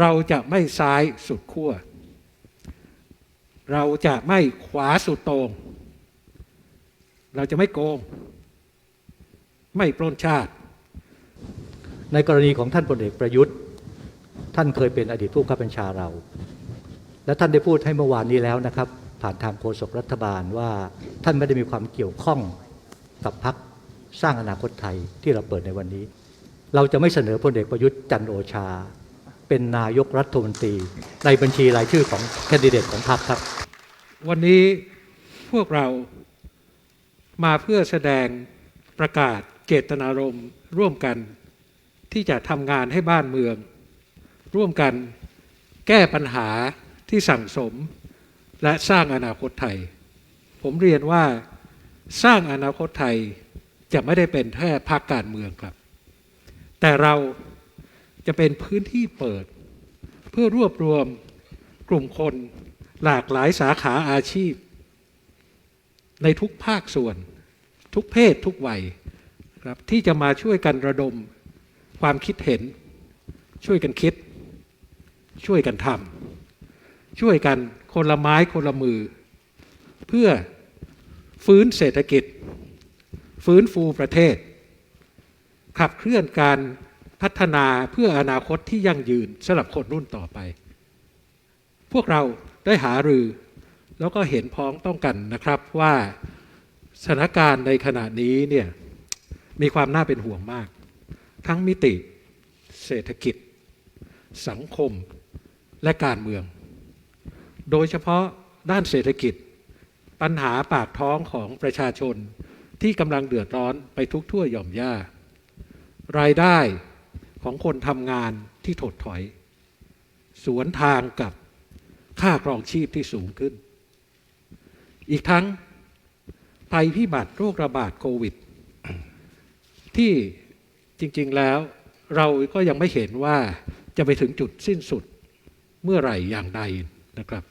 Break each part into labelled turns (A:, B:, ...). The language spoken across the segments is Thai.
A: เราจะไม่ซ้ายสุดขั้ว เราจะไม่ขวาสุดตรง เราจะไม่โกง ไม่ปล้นชาติ
B: ในกรณีของท่านพลเอกประยุทธ์ ท่านเคยเป็นอดีตผู้บังคับบัญชาเรา และท่านได้พูดให้เมื่อวานนี้แล้วนะครับ ผ่านทางโฆษกรัฐบาลว่าท่านไม่ได้มีความเกี่ยวข้องกับพักสร้างอนาคตไทยที่เราเปิดในวันนี้ เราจะไม่เสนอพลเอกประยุทธ์จันโอชา เป็นนายกรัฐมนตรี ในบัญชีรายชื่อของแคนดิเดตของพรรคครับ
A: วันนี้พวกเรามาเพื่อแสดงประกาศเจตนารมณ์ร่วมกันที่จะทำงานให้บ้านเมือง ร่วมกันแก้ปัญหาที่สั่งสม และสร้างอนาคตไทย ผมเรียนว่าสร้างอนาคตไทยจะไม่ได้เป็นแค่พรรคการเมืองครับ แต่เรา จะเป็นพื้นที่เปิด เพื่อรวบรวมกลุ่มคนหลากหลายสาขาอาชีพ ในทุกภาคส่วน ทุกเพศทุกวัยครับที่จะมาช่วยกันระดมความคิดเห็น ช่วยกันคิด ช่วยกันทำช่วยกันคนละไม้คนละมือ เพื่อฟื้นเศรษฐกิจ ฟื้นฟูประเทศ ขับเคลื่อนการ พัฒนาเพื่ออนาคตที่ยั่งยืนสำหรับคนรุ่นต่อไป พวกเราได้หารือ แล้วก็เห็นพ้องต้องกันนะครับว่าสถานการณ์ในขณะนี้เนี่ยมีความน่าเป็นห่วงมาก ทั้งมิติ เศรษฐกิจ สังคมและการเมือง โดยเฉพาะด้านเศรษฐกิจ ปัญหาปากท้องของประชาชนที่กำลังเดือดร้อนไปทุกทั่วหย่อมย่ารายได้ ของคนทำงานที่ถดถอย สวนทางกับค่าครองชีพที่สูงขึ้น อีกทั้งภัยพิบัติโรคระบาดโควิด ที่จริง ๆแล้วเราก็ยังไม่เห็นว่าจะไปถึงจุดสิ้นสุดเมื่อไหร่อย่างใดนะครับ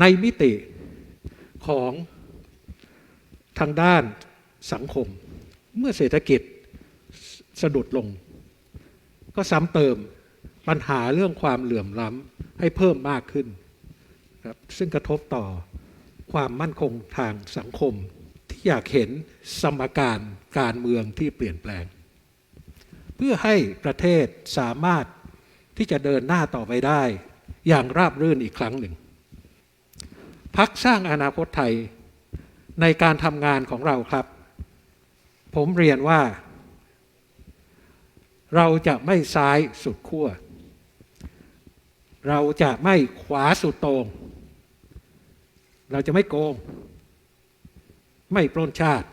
A: ในมิติของทางด้านสังคม เมื่อเศรษฐกิจ สะดุดลง ก็ซ้ำเติมปัญหาเรื่องความเหลื่อมล้ำให้เพิ่มมากขึ้นครับซึ่งกระทบต่อความมั่นคงทางสังคม ที่อยากเห็นสมการการเมืองที่เปลี่ยนแปลง เพื่อให้ประเทศสามารถที่จะเดินหน้าต่อไปได้ อย่างราบรื่นอีกครั้งหนึ่งพักสร้างอนาคตไทยในการทำงานของเราครับ ผมเรียนว่า เราจะไม่ซ้ายสุดขั้ว เราจะไม่ขวาสุดตรง เราจะไม่โกง ไม่ปล้นชาติ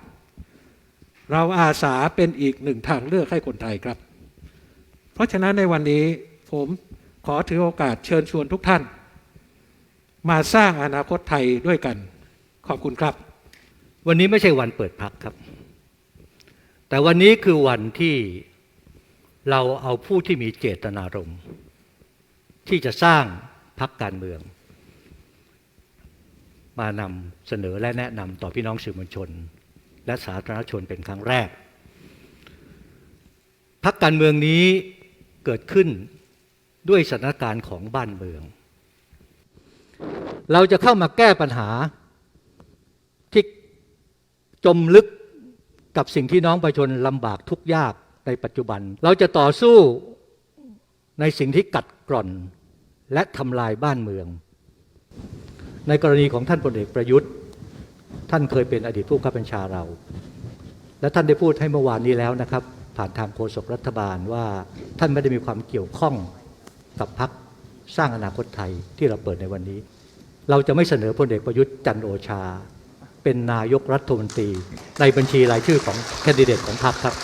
A: เราอาสาเป็นอีกหนึ่งทางเลือกให้คนไทยครับ เพราะฉะนั้นในวันนี้ผมขอถือโอกาสเชิญชวนทุกท่าน มาสร้างอนาคตไทยด้วยกัน ขอบคุณครับ
B: วันนี้ไม่ใช่วันเปิดพักครับ แต่วันนี้คือวันที่ เราเอาผู้ที่มีเจตนารมณ์ที่จะสร้างพักการเมือง มานำเสนอและแนะนำต่อพี่น้องสื่อมวลชน และสาธารณชนเป็นครั้งแรกพักการเมืองนี้เกิดขึ้นด้วยสถานการณ์ของบ้านเมือง เราจะเข้ามาแก้ปัญหาที่จมลึกกับสิ่งที่น้องประชาชนลำบากทุกยาก ในปัจจุบัน เราจะต่อสู้ในสิ่งที่กัดกร่อน และทำลายบ้านเมือง ในกรณีของท่านพลเอกประยุทธ์ ท่านเคยเป็นอดีตผู้บังคับบัญชาเรา และท่านได้พูดให้เมื่อวานนี้แล้วนะครับ ผ่านทางโฆษกรัฐบาลว่าท่านไม่ได้มีความเกี่ยวข้องกับพักสร้างอนาคตไทยที่เราเปิดในวันนี้ เราจะไม่เสนอพลเอกประยุทธ์จันโอชา เป็นนายกรัฐมนตรี ในบัญชีรายชื่อของแคนดิเดตของพรรคครับ